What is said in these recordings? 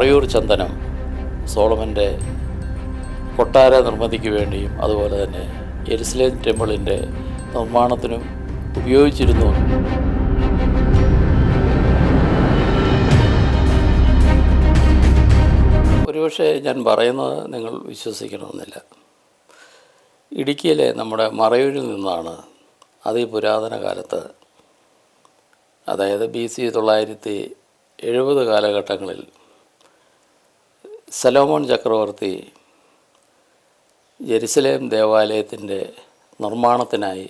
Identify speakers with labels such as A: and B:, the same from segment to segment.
A: മറയൂർ ചന്ദനം സോളമന്റെ കൊട്ടാര നിർമ്മിതിക്ക് വേണ്ടിയും അതുപോലെ തന്നെ എരുസലേം ടെമ്പിളിന്റെ നിർമ്മാണത്തിനും ഉപയോഗിച്ചിരുന്നു. ഒരുപക്ഷെ ഞാൻ പറയുന്നത് നിങ്ങൾ വിശ്വസിക്കണമെന്നില്ല. ഇടുക്കിയിലെ നമ്മുടെ മറയൂരിൽ നിന്നാണ് അതിപുരാതന കാലത്ത് അതായത് ബി സി തൊള്ളായിരത്തി എഴുപത് കാലഘട്ടങ്ങളിൽ സലോമോൻ ചക്രവർത്തി ജെറുസലേം ദേവാലയത്തിന്റെ നിർമ്മാണത്തിനായി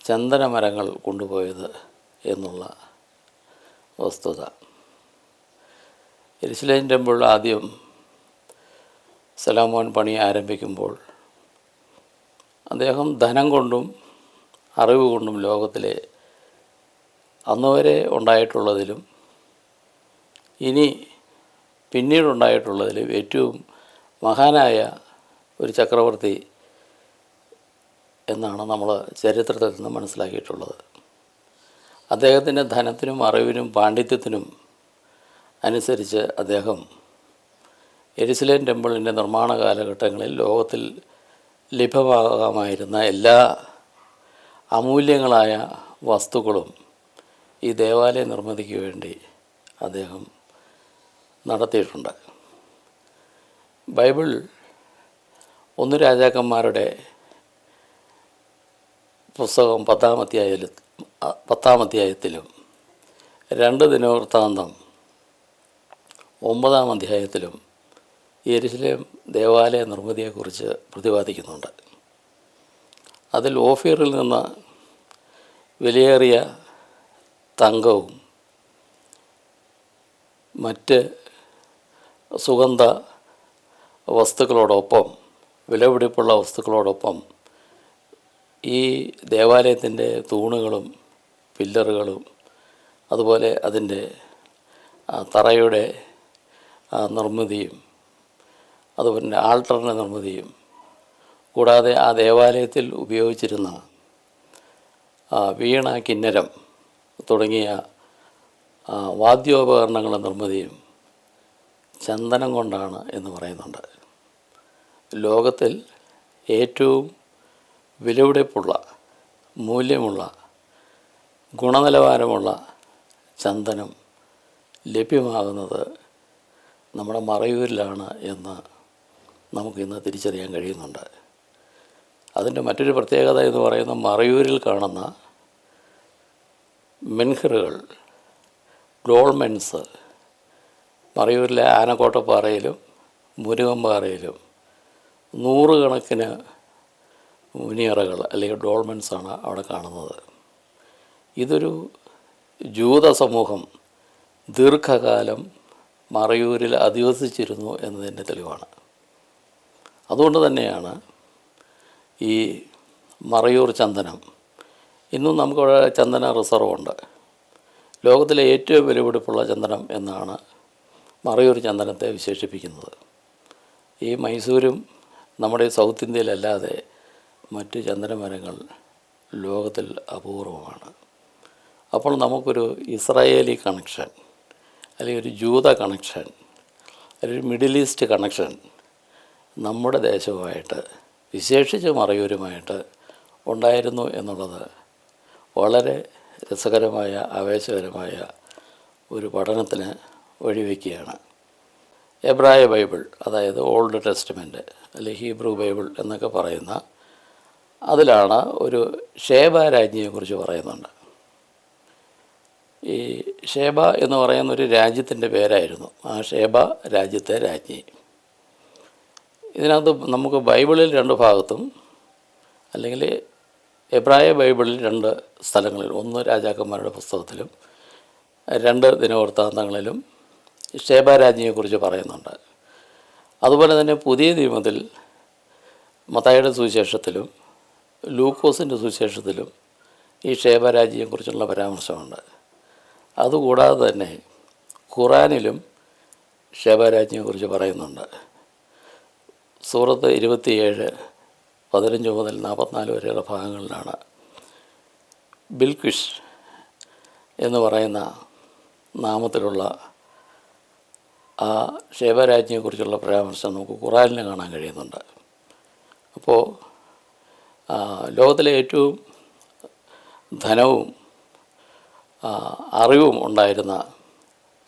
A: ചന്ദനമരങ്ങൾ കൊണ്ടുപോയത് എന്നുള്ള വസ്തുത. ജെറുസലേം ടെമ്പിൾ ആദ്യം സലോമോൻ പണി ആരംഭിക്കുമ്പോൾ അദ്ദേഹം ധനം കൊണ്ടും അറിവ് കൊണ്ടും ലോകത്തിലെ അന്നുവരെ ഉണ്ടായിട്ടുള്ളതിലും ഇനി പിന്നീടുണ്ടായിട്ടുള്ളതിലും ഏറ്റവും മഹാനായ ഒരു ചക്രവർത്തി എന്നാണ് നമ്മൾ ചരിത്രത്തിൽ നിന്ന് മനസ്സിലാക്കിയിട്ടുള്ളത്. അദ്ദേഹത്തിന്റെ ധനത്തിനും അറിവിനും പാണ്ഡിത്യത്തിനും അനുസരിച്ച് അദ്ദേഹം എരിസിലേൻ ടെമ്പിളിന്റെ നിർമ്മാണ കാലഘട്ടങ്ങളിൽ ലോകത്തിൽ ലഭ്യമാകാമായിരുന്ന എല്ലാ അമൂല്യങ്ങളായ വസ്തുക്കളും ഈ ദേവാലയ നിർമ്മിതിക്ക് വേണ്ടി അദ്ദേഹം നടത്തിയിട്ടുണ്ട്. ബൈബിൾ ഒന്ന് രാജാക്കന്മാരുടെ പുസ്തകം പത്താം അധ്യായത്തിൽ പത്താം അധ്യായത്തിലും രണ്ട് ദിനവൃത്താന്തം ഒമ്പതാം അധ്യായത്തിലും യെരുസലേം ദേവാലയ നിർമ്മിതിയെക്കുറിച്ച് പ്രതിപാദിക്കുന്നുണ്ട്. അതിൽ ഓഫീറിൽ നിന്ന് വിലയേറിയ തങ്കവും മറ്റ് സുഗന്ധ വസ്തുക്കളോടൊപ്പം വിലപിടിപ്പുള്ള വസ്തുക്കളോടൊപ്പം ഈ ദേവാലയത്തിന്റെ തൂണുകളും പില്ലറുകളും അതുപോലെ അതിന്റെ തറയുടെ നിർമ്മിതിയും അതുപോലെ ആൾട്ടറിന്റെ നിർമ്മിതിയും കൂടാതെ ആ ദേവാലയത്തിൽ ഉപയോഗിച്ചിരുന്ന വീണ കിന്നരം തുടങ്ങിയ വാദ്യോപകരണങ്ങളുടെ നിർമ്മിതിയും ചന്ദനം കൊണ്ടാണ് എന്ന് പറയുന്നുണ്ട്. ലോകത്തിൽ ഏറ്റവും വിലപിടിപ്പുള്ള മൂല്യമുള്ള ഗുണനിലവാരമുള്ള ചന്ദനം ലഭ്യമാകുന്നത് നമ്മുടെ മറയൂരിലാണ് എന്ന് നമുക്കിന്ന് തിരിച്ചറിയാൻ കഴിയുന്നുണ്ട്. അതിന്റെ മറ്റൊരു പ്രത്യേകത എന്ന് പറയുന്ന മറയൂരിൽ കാണുന്ന മെൻഹറുകൾ ഡോൾമെൻസ് മറയൂരിലെ ആനക്കോട്ടപ്പാറയിലും മുരുകമ്പാറയിലും നൂറുകണക്കിന് മുനിയറകൾ അല്ലെങ്കിൽ ഡോൾമെൻസാണ് അവിടെ കാണുന്നത്. ഇതൊരു ജൂത സമൂഹം ദീർഘകാലം മറയൂരിൽ അധിവസിച്ചിരുന്നു എന്നതിന്റെ തെളിവാണ്. അതുകൊണ്ട് തന്നെയാണ് ഈ മറയൂർ ചന്ദനം. ഇന്നും നമുക്കവിടെ ചന്ദന റിസർവ് ഉണ്ട് ലോകത്തിലെ ഏറ്റവും വിലപിടിപ്പുള്ള ചന്ദനം എന്നാണ് മറയൂർ ചന്ദനത്തെ വിശേഷിപ്പിക്കുന്നത്. ഈ മൈസൂരും നമ്മുടെ സൗത്ത് ഇന്ത്യയിലല്ലാതെ മറ്റ് ചന്ദനമരങ്ങൾ ലോകത്തിൽ അപൂർവമാണ്. അപ്പോൾ നമുക്കൊരു ഇസ്രായേലി കണക്ഷൻ അല്ലെങ്കിൽ ഒരു ജൂത കണക്ഷൻ അല്ലെങ്കിൽ ഒരു മിഡിൽ ഈസ്റ്റ് കണക്ഷൻ നമ്മുടെ ദേശവുമായിട്ട് വിശേഷിച്ച് മറയൂരുമായിട്ട് ഉണ്ടായിരുന്നു എന്നുള്ളത് വളരെ രസകരമായ ആവേശകരമായ ഒരു പഠനത്തിന് വഴിവെക്കുകയാണ് എബ്രായ ബൈബിൾ അതായത് ഓൾഡ് ടെസ്റ്റ്മെന്റ് അല്ലെങ്കിൽ ഹീബ്രു ബൈബിൾ എന്നൊക്കെ പറയുന്ന അതിലാണ് ഒരു ഷേബ രാജ്ഞിയെക്കുറിച്ച് പറയുന്നുണ്ട്. ഈ ഷേബ എന്ന് പറയുന്ന ഒരു രാജ്യത്തിന്റെ പേരായിരുന്നു. ആ ഷേബ രാജ്യത്തെ രാജ്ഞി. ഇതിനകത്ത് നമുക്ക് ബൈബിളിൽ രണ്ട് ഭാഗത്തും അല്ലെങ്കിൽ എബ്രായ ബൈബിളിൽ രണ്ട് സ്ഥലങ്ങളിൽ ഒന്ന് രാജാക്കന്മാരുടെ പുസ്തകത്തിലും രണ്ട് ദിനവൃത്താന്തങ്ങളിലും ഷേബ രാജ്ഞിയെക്കുറിച്ച് പറയുന്നുണ്ട്. അതുപോലെ തന്നെ പുതിയ നിയമത്തിൽ മത്തായുടെ സുവിശേഷത്തിലും ലൂക്കോസിന്റെ സുവിശേഷത്തിലും ഈ ഷേബ രാജ്ഞിയെക്കുറിച്ചുള്ള പരാമർശമുണ്ട്. അതുകൂടാതെ തന്നെ ഖുറാനിലും ഷേബരാജ്ഞിയെക്കുറിച്ച് പറയുന്നുണ്ട്. സൂറത്ത് ഇരുപത്തിയേഴ് പതിനഞ്ച് മുതൽ നാൽപ്പത്തിനാല് വരെയുള്ള ഭാഗങ്ങളിലാണ് ബിൽക്വിഷ് എന്ന് പറയുന്ന നാമത്തിലുള്ള ആ ശേവരാജ്ഞിയെക്കുറിച്ചുള്ള പരാമർശം നമുക്ക് ഖുറാനിൽ കാണാൻ കഴിയുന്നുണ്ട്. അപ്പോൾ ലോകത്തിലെ ഏറ്റവും ധനവും അറിവും ഉണ്ടായിരുന്ന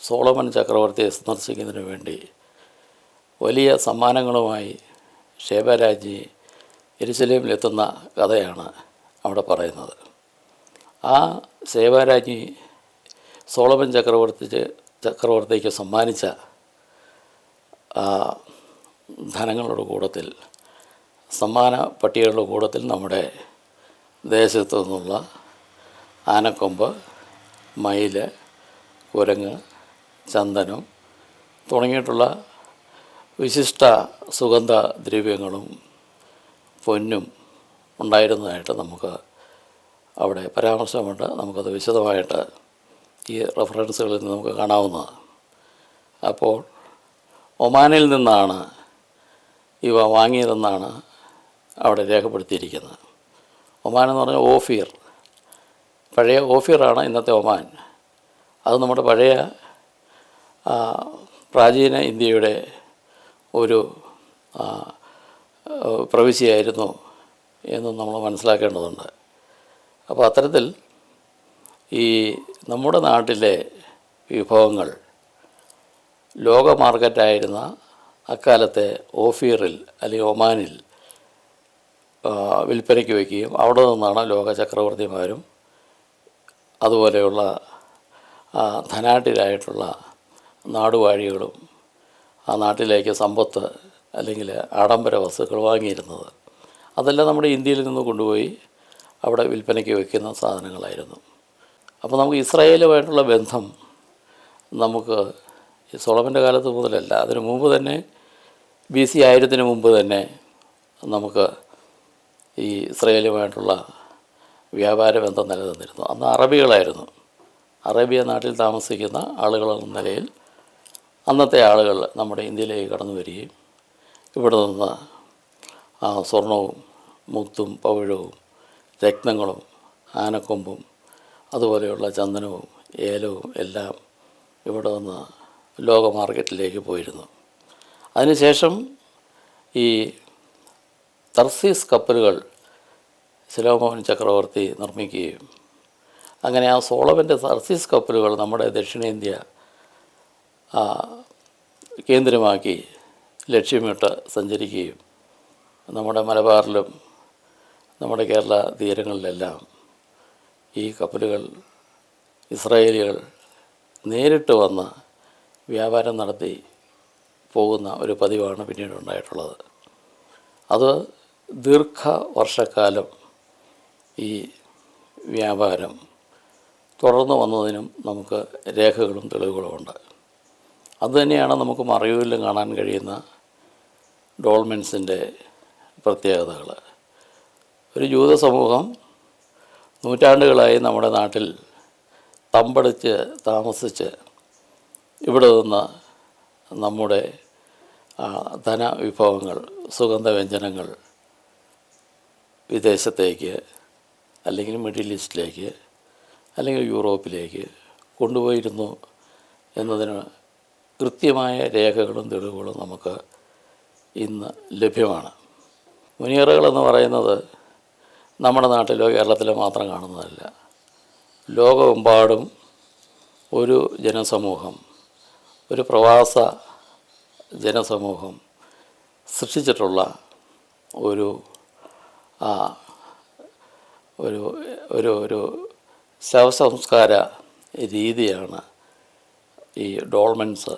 A: സോളമൻ ചക്രവർത്തിയെ സന്ദർശിക്കുന്നതിന് വേണ്ടി വലിയ സമ്മാനങ്ങളുമായി ഷേബരാജി എരുസലേമിലെത്തുന്ന കഥയാണ് അവിടെ പറയുന്നത്. ആ സേവാരാജ്ഞി സോളമൻ ചക്രവർത്തി ചക്രവർത്തിക്ക് സമ്മാനിച്ച ധനങ്ങളുടെ കൂടത്തിൽ സമ്മാന പട്ടികകളുടെ കൂടത്തിൽ നമ്മുടെ ദേശത്തു നിന്നുള്ള ആനക്കൊമ്പ് മയിൽ കുരങ്ങ് ചന്ദനം തുടങ്ങിയിട്ടുള്ള വിശിഷ്ട സുഗന്ധ ദ്രവ്യങ്ങളും പൊന്നും ഉണ്ടായിരുന്നതായിട്ട് നമുക്ക് അവിടെ പരാമർശമുണ്ട്. നമുക്കത് വിശദമായിട്ട് ഈ റെഫറൻസുകളിൽ നിന്ന് നമുക്ക് കാണാവുന്നതാണ്. അപ്പോൾ ഒമാനിൽ നിന്നാണ് ഇവ വാങ്ങിയതെന്നാണ് അവിടെ രേഖപ്പെടുത്തിയിരിക്കുന്നത്. ഒമാൻ എന്ന് പറഞ്ഞാൽ ഓഫീർ. പഴയ ഓഫീറാണ് ഇന്നത്തെ ഒമാൻ. അത് നമ്മുടെ പഴയ പ്രാചീന ഇന്ത്യയുടെ ഒരു പ്രവിശ്യയായിരുന്നു എന്ന് നമ്മൾ മനസ്സിലാക്കേണ്ടതുണ്ട്. അപ്പോൾ അത്തരത്തിൽ ഈ നമ്മുടെ നാട്ടിലെ വിഭവങ്ങൾ ലോക മാർക്കറ്റായിരുന്ന അക്കാലത്തെ ഓഫീറിൽ അല്ലെങ്കിൽ ഒമാനിൽ വിൽപ്പനയ്ക്ക് വയ്ക്കുകയും അവിടെ നിന്നാണ് ലോക ചക്രവർത്തിമാരും അതുപോലെയുള്ള ധനാട്ടിലായിട്ടുള്ള നാടുവാഴികളും ആ നാട്ടിലേക്ക് സമ്പത്ത് അല്ലെങ്കിൽ ആഡംബര വസ്തുക്കൾ വാങ്ങിയിരുന്നത്. അതെല്ലാം നമ്മുടെ ഇന്ത്യയിൽ നിന്ന് കൊണ്ടുപോയി അവിടെ വിൽപ്പനയ്ക്ക് വയ്ക്കുന്ന സാധനങ്ങളായിരുന്നു. അപ്പോൾ നമുക്ക് ഇസ്രായേലുമായിട്ടുള്ള ബന്ധം നമുക്ക് ഈ സോളമന്റെ കാലത്ത് മുതലല്ല അതിനു മുമ്പ് തന്നെ ബി സി ആയിരത്തിന് മുമ്പ് തന്നെ നമുക്ക് ഈ ഇസ്രയേലുമായിട്ടുള്ള വ്യാപാര ബന്ധം നിലനിന്നിരുന്നു. അന്ന് അറബികളായിരുന്നു. അറേബ്യ നാട്ടിൽ താമസിക്കുന്ന ആളുകൾ എന്ന നിലയിൽ അന്നത്തെ ആളുകൾ നമ്മുടെ ഇന്ത്യയിലേക്ക് കടന്നു വരികയും ഇവിടെ നിന്ന് സ്വർണവും മുത്തും പവിഴവും രത്നങ്ങളും ആനക്കൊമ്പും അതുപോലെയുള്ള ചന്ദനവും ഏലവും എല്ലാം ഇവിടെ നിന്ന് ലോക മാർക്കറ്റിലേക്ക് പോയിരുന്നു. അതിനുശേഷം ഈ തർസീസ് കപ്പലുകൾ ശിലോമോഹൻ ചക്രവർത്തി നിർമ്മിക്കുകയും അങ്ങനെ ആ സോളവന്റെ തർസീസ് കപ്പലുകൾ നമ്മുടെ ദക്ഷിണേന്ത്യ കേന്ദ്രമാക്കി ലക്ഷ്യമിട്ട് സഞ്ചരിക്കുകയും നമ്മുടെ മലബാറിലും നമ്മുടെ കേരള തീരങ്ങളിലെല്ലാം ഈ കപ്പലുകൾ ഇസ്രായേലികൾ നേരിട്ട് വന്ന് വ്യാപാരം നടത്തി പോകുന്ന ഒരു പതിവാണ് പിന്നീട് ഉണ്ടായിട്ടുള്ളത്. അത് ദീർഘ വർഷക്കാലം ഈ വ്യാപാരം തുടർന്ന് വന്നതിനും നമുക്ക് രേഖകളും തെളിവുകളും ഉണ്ട്. അതുതന്നെയാണ് നമുക്ക് മറയൂരിലും കാണാൻ കഴിയുന്ന ഡോൾമെൻസിന്റെ പ്രത്യേകതകൾ. ഒരു ജൂത സമൂഹം നൂറ്റാണ്ടുകളായി നമ്മുടെ നാട്ടിൽ തമ്പടിച്ച് താമസിച്ച് ഇവിടെ നിന്ന് നമ്മുടെ ധന ധനവിഭവങ്ങൾ സുഗന്ധവ്യഞ്ജനങ്ങൾ വിദേശത്തേക്ക് അല്ലെങ്കിൽ മിഡിൽ ഈസ്റ്റിലേക്ക് അല്ലെങ്കിൽ യൂറോപ്പിലേക്ക് കൊണ്ടുപോയിരുന്നു എന്നതിന് കൃത്യമായ രേഖകളും തെളിവുകളും നമുക്ക് ഇന്ന് ലഭ്യമാണ്. മുനിയറകളെന്ന് പറയുന്നത് നമ്മുടെ നാട്ടിലോ കേരളത്തിലോ മാത്രം കാണുന്നതല്ല. ലോകമെമ്പാടും ഒരു ജനസമൂഹം ഒരു പ്രവാസ ജനസമൂഹം സൃഷ്ടിച്ചിട്ടുള്ള ഒരു ഒരു ഒരു ഒരു ശവസംസ്കാര രീതിയാണ് ഈ ഡോൾമെൻസ്.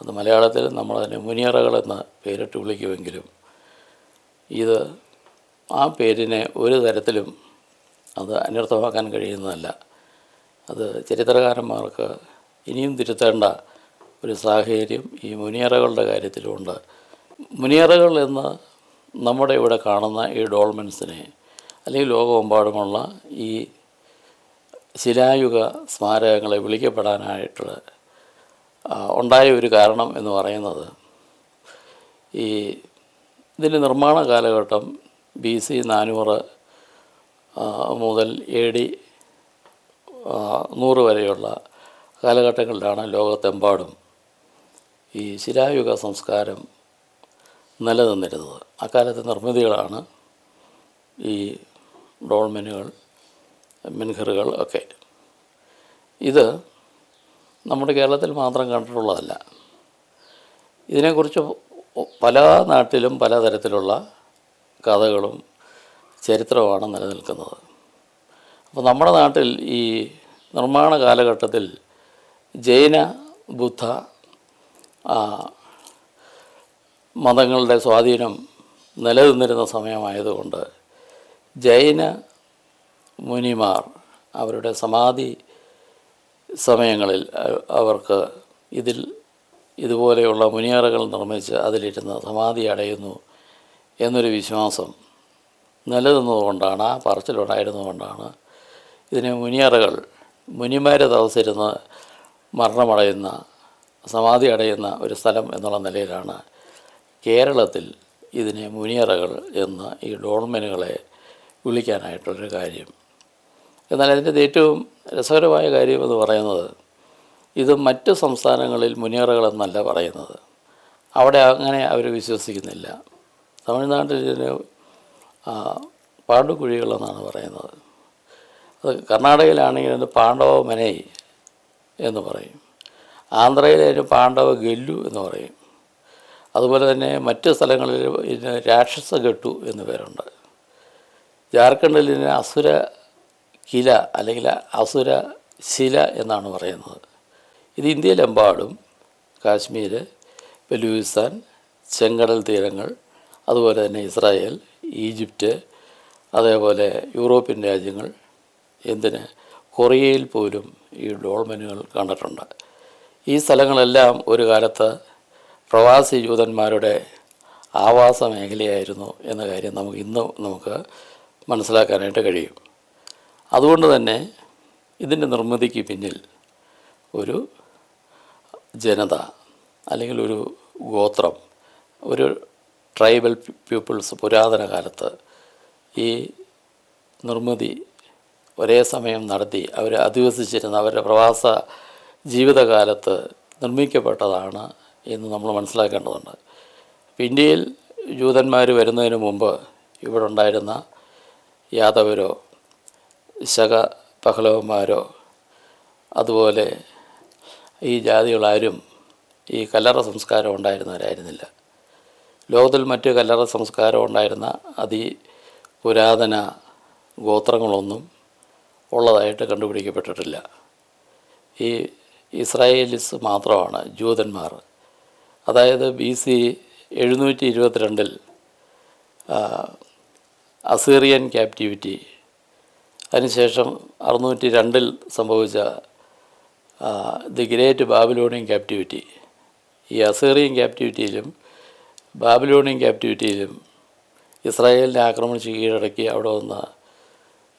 A: അത് മലയാളത്തിൽ നമ്മൾ അതിനെ മുനിയറകൾ എന്ന് പേരിട്ട് വിളിക്കുമെങ്കിലും ഇത് ആ പേരിനെ ഒരു തരത്തിലും അത് അനർത്ഥമാക്കാൻ കഴിയുന്നതല്ല. അത് ചരിത്രകാരന്മാർക്ക് ഇനിയും തിരുത്തേണ്ട ഒരു സാഹചര്യം ഈ മുനിയറകളുടെ കാര്യത്തിലുമുണ്ട്. മുനിയറകൾ എന്ന് നമ്മുടെ ഇവിടെ കാണുന്ന ഈ ഡോൾമെൻസിനെ അല്ലെങ്കിൽ ലോകമെമ്പാടുമുള്ള ഈ ശിലായുഗ സ്മാരകങ്ങളെ വിളിക്കപ്പെടാനായിട്ട് ഉണ്ടായ ഒരു കാരണം എന്ന് പറയുന്നത് ഈ ഇതിന്റെ നിർമ്മാണ കാലഘട്ടം ബി സി നാനൂറ് മുതൽ എ ഡി നൂറ് വരെയുള്ള കാലഘട്ടങ്ങളിലാണ് ലോകത്തെമ്പാടും ഈ ശിലായുഗ സംസ്കാരം നിലനിന്നിരുന്നത്. അക്കാലത്തെ നിർമ്മിതികളാണ് ഈ ഡോൾമെനുകൾ മിൻഹറുകൾ ഒക്കെ. ഇത് നമ്മുടെ കേരളത്തിൽ മാത്രം കണ്ടിട്ടുള്ളതല്ല. ഇതിനെക്കുറിച്ച് പല നാട്ടിലും പലതരത്തിലുള്ള കഥകളും ചരിത്രമാണ് നിലനിൽക്കുന്നത്. അപ്പോൾ നമ്മുടെ നാട്ടിൽ ഈ നിർമ്മാണ കാലഘട്ടത്തിൽ ജൈന ബുദ്ധ മതങ്ങളുടെ സ്വാധീനം നിലനിന്നിരുന്ന സമയമായതുകൊണ്ട് ജൈന മുനിമാർ അവരുടെ സമാധി സമയങ്ങളിൽ അവർക്ക് ഇതിൽ ഇതുപോലെയുള്ള മുനിയറകൾ നിർമ്മിച്ച് അതിലിരുന്ന് സമാധി അടയുന്നു എന്നൊരു വിശ്വാസം നിലനിന്നതുകൊണ്ടാണ് ആ പറച്ചിലുണ്ടായിരുന്നതുകൊണ്ടാണ് ഇതിനെ മുനിയറകൾ മുനിമാരെ തപസിരുന്ന് മരണമടയുന്ന സമാധി അടയുന്ന ഒരു സ്ഥലം എന്നുള്ള നിലയിലാണ് കേരളത്തിൽ ഇതിനെ മുനിയറകൾ എന്ന് ഈ ഡോൾമെനുകളെ വിളിക്കാനായിട്ടുള്ളൊരു കാര്യം. എന്നാൽ അതിന്റെ ഏറ്റവും രസകരമായ കാര്യം എന്ന് പറയുന്നത് ഇത് മറ്റ് സംസ്ഥാനങ്ങളിൽ മുനിയറകളെന്നല്ല പറയുന്നത്. അവിടെ അങ്ങനെ അവർ വിശ്വസിക്കുന്നില്ല. തമിഴ്നാട്ടിൽ ഇതിന് പാണ്ടുകുഴികളെന്നാണ് പറയുന്നത്. അത് കർണാടകയിലാണെങ്കിൽ അതിന് പാണ്ഡവ മനൈ എന്ന് പറയും. ആന്ധ്രയിൽ അതിന് പാണ്ഡവ ഗല്ലു എന്ന് പറയും. അതുപോലെ തന്നെ മറ്റ് സ്ഥലങ്ങളിൽ ഇതിന് രാക്ഷസ ഗട്ടു എന്ന് പേരുണ്ട്. ജാർഖണ്ഡിൽ ഇതിന് അസുര കില അല്ലെങ്കിൽ അസുര ശില എന്നാണ് പറയുന്നത്. ഇത് ഇന്ത്യയിലെമ്പാടും കാശ്മീർ ബലൂചിസ്ഥാൻ ചെങ്കടൽ തീരങ്ങൾ അതുപോലെ തന്നെ ഇസ്രായേൽ ഈജിപ്റ്റ് അതേപോലെ യൂറോപ്യൻ രാജ്യങ്ങൾ എന്തിന്? കൊറിയയിൽ പോലും ഈ ഡോൾമനുകൾ കണ്ടിട്ടുണ്ട്. ഈ സ്ഥലങ്ങളെല്ലാം ഒരു കാലത്ത് പ്രവാസി ജൂതന്മാരുടെ ആവാസ മേഖലയായിരുന്നു എന്ന കാര്യം നമുക്ക് ഇന്ന് നമുക്ക് മനസ്സിലാക്കാനായിട്ട് കഴിയും. അതുകൊണ്ട് തന്നെ ഇതിന്റെ നിർമ്മിതിക്ക് പിന്നിൽ ഒരു ജനത അല്ലെങ്കിൽ ഒരു ഗോത്രം ഒരു ട്രൈബൽ പീപ്പിൾസ് പുരാതന കാലത്ത് ഈ നിർമ്മിതി ഒരേ സമയം നടത്തി അവർ അധിവസിച്ചിരുന്ന അവരുടെ പ്രവാസ ജീവിതകാലത്ത് നിർമ്മിക്കപ്പെട്ടതാണ് എന്ന് നമ്മൾ മനസ്സിലാക്കേണ്ടതുണ്ട്. ഇന്ത്യയിൽ ജൂതന്മാർ വരുന്നതിന് മുമ്പ് ഇവിടെ ഉണ്ടായിരുന്ന യാദവരോ ശക പഹലവന്മാരോ അതുപോലെ ഈ ജാതികളാരും ഈ കല്ലറ സംസ്കാരം ഉണ്ടായിരുന്നവരായിരുന്നില്ല. ലോകത്തിൽ മറ്റ് കല്ലറ സംസ്കാരം ഉണ്ടായിരുന്ന അതി പുരാതന ഗോത്രങ്ങളൊന്നും ഉള്ളതായിട്ട് കണ്ടുപിടിക്കപ്പെട്ടിട്ടില്ല. ഈ ഇസ്രായേലിസ് മാത്രമാണ് ജൂതന്മാർ. അതായത് ബി സി എഴുന്നൂറ്റി ഇരുപത്തിരണ്ടിൽ അസീറിയൻ ക്യാപ്റ്റിവിറ്റി അതിനുശേഷം അറുന്നൂറ്റി രണ്ടിൽ സംഭവിച്ച ദി ഗ്രേറ്റ് ബാബിലോണിയൻ ക്യാപ്റ്റിവിറ്റി. ഈ അസീറിയൻ ക്യാപ്റ്റിവിറ്റിയിലും ബാബിലോണിയൻ ക്യാപ്റ്റിവിറ്റിയിലും ഇസ്രായേലിനെ ആക്രമിച്ച് കീഴടക്കി അവിടെ വന്ന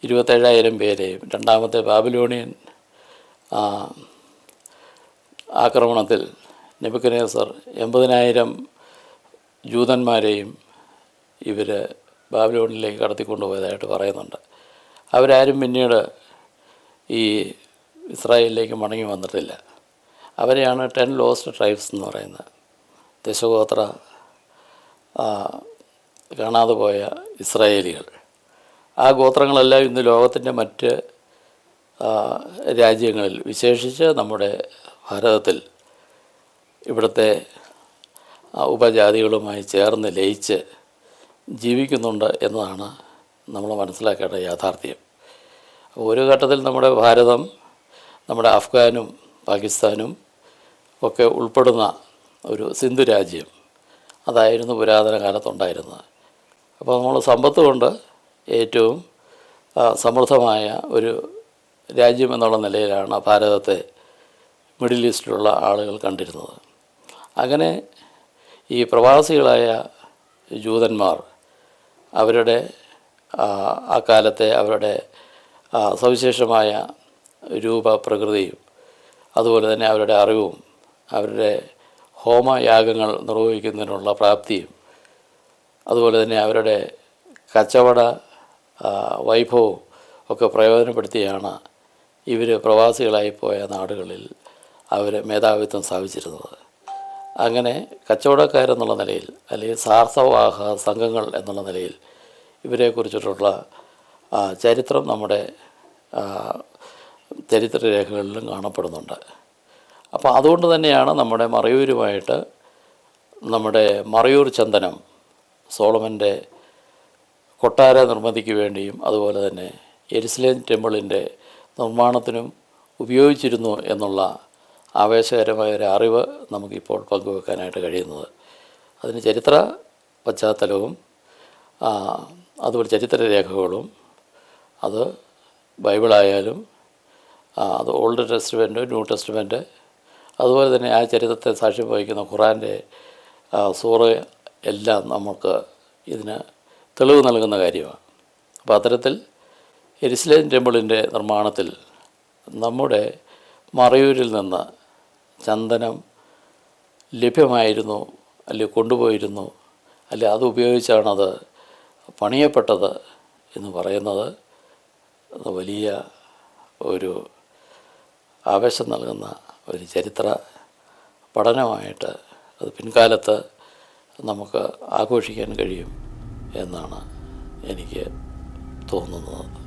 A: ഇരുപത്തേഴായിരം പേരെയും രണ്ടാമത്തെ ബാബിലോണിയൻ ആക്രമണത്തിൽ നെബുക്കനേസർ എൺപതിനായിരം ജൂതന്മാരെയും ഇവർ ബാബിലോണിലേക്ക് കടത്തിക്കൊണ്ടുപോയതായിട്ട് പറയുന്നുണ്ട്. അവരാരും പിന്നീട് ഈ ഇസ്രായേലിലേക്ക് മടങ്ങി വന്നിട്ടില്ല. അവരെയാണ് ടെൻ ലോസ്റ്റ് ട്രൈബ്സ് എന്ന് പറയുന്നത്. ദശഗോത്ര കാണാതെ പോയ ഇസ്രായേലികൾ. ആ ഗോത്രങ്ങളെല്ലാം ഇന്ന് ലോകത്തിന്റെ മറ്റ് രാജ്യങ്ങളിൽ വിശേഷിച്ച് നമ്മുടെ ഭാരതത്തിൽ ഇവിടുത്തെ ഉപജാതികളുമായി ചേർന്ന് ലയിച്ച് ജീവിക്കുന്നുണ്ട് എന്നതാണ് നമ്മൾ മനസ്സിലാക്കേണ്ട യാഥാർത്ഥ്യം. ഒരു ഘട്ടത്തിൽ നമ്മുടെ ഭാരതം നമ്മുടെ അഫ്ഗാനും പാകിസ്ഥാനും ഒക്കെ ഉൾപ്പെടുന്ന ഒരു സിന്ധു രാജ്യം അതായിരുന്നു പുരാതന കാലത്തുണ്ടായിരുന്നത്. അപ്പോൾ നമ്മൾ സമ്പത്ത് കൊണ്ട് ഏറ്റവും സമൃദ്ധമായ ഒരു രാജ്യം എന്നുള്ള നിലയിലാണ് ഭാരതത്തെ മിഡിൽ ഈസ്റ്റിലുള്ള ആളുകൾ കണ്ടിരുന്നത്. അങ്ങനെ ഈ പ്രവാസികളായ ജൂതന്മാർ അവരുടെ ആ, കാലത്തെ അവരുടെ സവിശേഷമായ രൂപപ്രകൃതിയും അതുപോലെ തന്നെ അവരുടെ അറിവും അവരുടെ ഹോമയാഗങ്ങൾ നിർവഹിക്കുന്നതിനുള്ള പ്രാപ്തിയും അതുപോലെ തന്നെ അവരുടെ കച്ചവട വൈഭവവും ഒക്കെ പ്രയോജനപ്പെടുത്തിയാണ് ഇവർ പ്രവാസികളായി പോയ നാടുകളിൽ അവർ മേധാവിത്വം സ്ഥാപിച്ചിരുന്നത്. അങ്ങനെ കച്ചവടക്കാരെന്നുള്ള നിലയിൽ അല്ലെങ്കിൽ സാർത്ഥവാഹ സംഘങ്ങൾ എന്നുള്ള നിലയിൽ ഇവരെക്കുറിച്ചിട്ടുള്ള ചരിത്രം നമ്മുടെ ചരിത്രരേഖകളിലും കാണപ്പെടുന്നുണ്ട്. അപ്പോൾ അതുകൊണ്ട് തന്നെയാണ് നമ്മുടെ മറയൂരുമായിട്ട് നമ്മുടെ മറയൂർ ചന്ദനം സോളമന്റെ കൊട്ടാര നിർമ്മിതിക്ക് വേണ്ടിയും അതുപോലെ തന്നെ എരിസ്ലേം ടെമ്പിളിന്റെ നിർമ്മാണത്തിനും ഉപയോഗിച്ചിരുന്നു എന്നുള്ള ആവേശകരമായ ഒരു അറിവ് നമുക്കിപ്പോൾ പങ്കുവെക്കാനായിട്ട് കഴിയുന്നത്. അതിന് ചരിത്ര പശ്ചാത്തലവും അതുപോലെ ചരിത്രരേഖകളും അത് ബൈബിളായാലും അത് ഓൾഡ് ടെസ്റ്റ്മെന്റ് ന്യൂ ടെസ്റ്റ്മെന്റ് അതുപോലെ തന്നെ ആ ചരിത്രത്തെ സാക്ഷ്യം വഹിക്കുന്ന ഖുറാന്റെ സൂറ് എല്ലാം നമുക്ക് ഇതിന് തെളിവ് നൽകുന്ന കാര്യമാണ്. അപ്പോൾ അത്തരത്തിൽ എരിസ്ലേം ടെമ്പിളിന്റെ നിർമ്മാണത്തിൽ നമ്മുടെ മറയൂരിൽ നിന്ന് ചന്ദനം ലഭ്യമായിരുന്നു അല്ലെങ്കിൽ കൊണ്ടുപോയിരുന്നു അല്ലെ അത് ഉപയോഗിച്ചാണത് പണിയപ്പെട്ടത് എന്ന് പറയുന്നത്. അത് വലിയ ഒരു ആവേശം നൽകുന്ന ഒരു ചരിത്ര പഠനമായിട്ട് അത് പിൻകാലത്ത് നമുക്ക് ആഘോഷിക്കാൻ കഴിയും എന്നാണ് എനിക്ക് തോന്നുന്നത്.